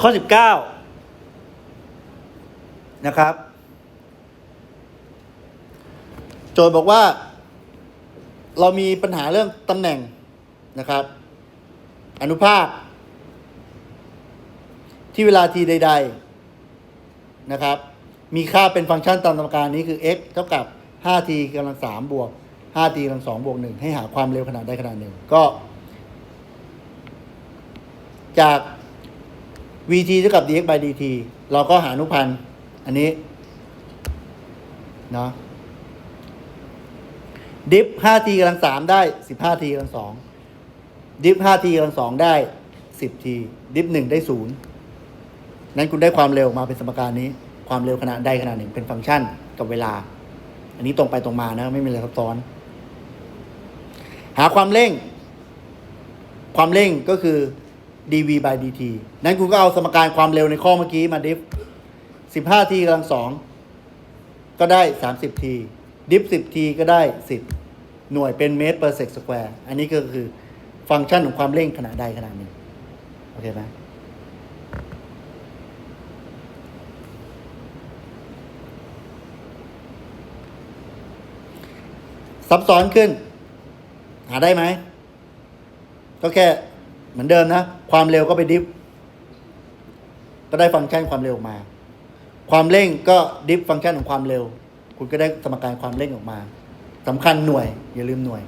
ข้อสิบเก้านะครับ โจทย์บอกว่า เรามีปัญหาเรื่องตำแหน่งนะครับ อนุภาค ที่เวลาทีใด ๆนะครับ มีค่าเป็นฟังก์ชันตามสมการนี้คือ x เท่ากับ 5t กำลัง3บวก 5t กำลัง2บวก1ให้หาความเร็วขนาดใดขนาดหนึ่งก็ จาก vt เท่ากับ dx by dt เราก็หาอนุพันธ์อันนี้เนาะดิฟ 5t กำลัง 3 ได้ 15t กำลัง 2 ดิฟ 5t กำลัง 2 ได้ 10t ดิฟ 1 ได้ 0 นั้นคุณได้ความเร็วมาเป็นสมการนี้ ความเร็วขนาดใดขนาดหนึ่งเป็นฟังก์ชันกับเวลา อันนี้ตรงไปตรงมานะ ไม่มีอะไรซับซ้อน หาความเร่ง ความเร่งก็คือ dv by dt นั้นคุณก็เอาสมการความเร็วในข้อเมื่อกี้มาดิฟ 15t กำลัง2ก็ได้ 30t ดิฟ 10t ก็ได้ 10 หน่วยเป็นเมตร per sec square อันนี้ก็คือฟังก์ชันของความเร่งขนาดใดขนาดหนึ่งโอเคไหมซับซ้อนขึ้น หาได้ไหม ก็แค่ เหมือนเดิมนะ ความเร็วก็ไปดิฟ ก็ได้ฟังก์ชันความเร็วออกมา ความเร่งก็ดิฟฟังก์ชันของความเร็ว คุณก็ได้สมการความเร่งออกมาสำคัญหน่วย อย่าลืมหน่วย